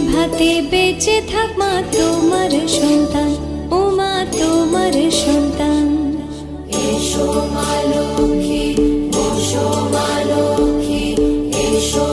ভাতে বেঁচে থাক মা তোমার সন্তান। ও মা তোমার সন্তান। এসো মা বসো এসো